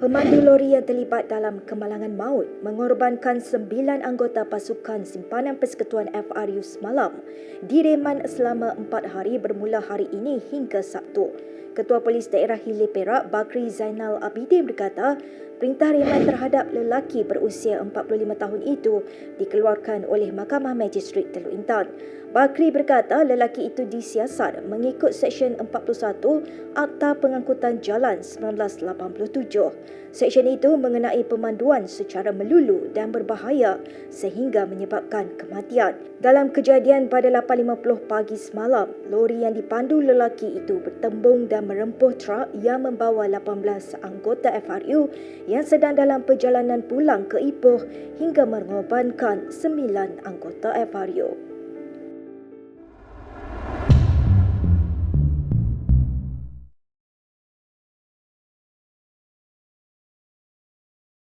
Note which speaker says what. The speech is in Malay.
Speaker 1: Pemandu lori yang terlibat dalam kemalangan maut mengorbankan sembilan anggota pasukan simpanan persekutuan FRU semalam direman selama empat hari bermula hari ini hingga Sabtu. Ketua Polis Daerah Hilir Perak, Bakri Zainal Abidin berkata, perintah reman terhadap lelaki berusia 45 tahun itu dikeluarkan oleh Mahkamah Magistrat Teluk Intan. Bakri berkata lelaki itu disiasat mengikut Seksyen 41 Akta Pengangkutan Jalan 1987. Seksyen itu mengenai pemanduan secara melulu dan berbahaya sehingga menyebabkan kematian. Dalam kejadian pada 8.50 pagi semalam, lori yang dipandu lelaki itu bertembung dan merempuh truk yang membawa 18 anggota FRU yang sedang dalam perjalanan pulang ke Ipoh hingga mengorbankan 9 anggota FRU.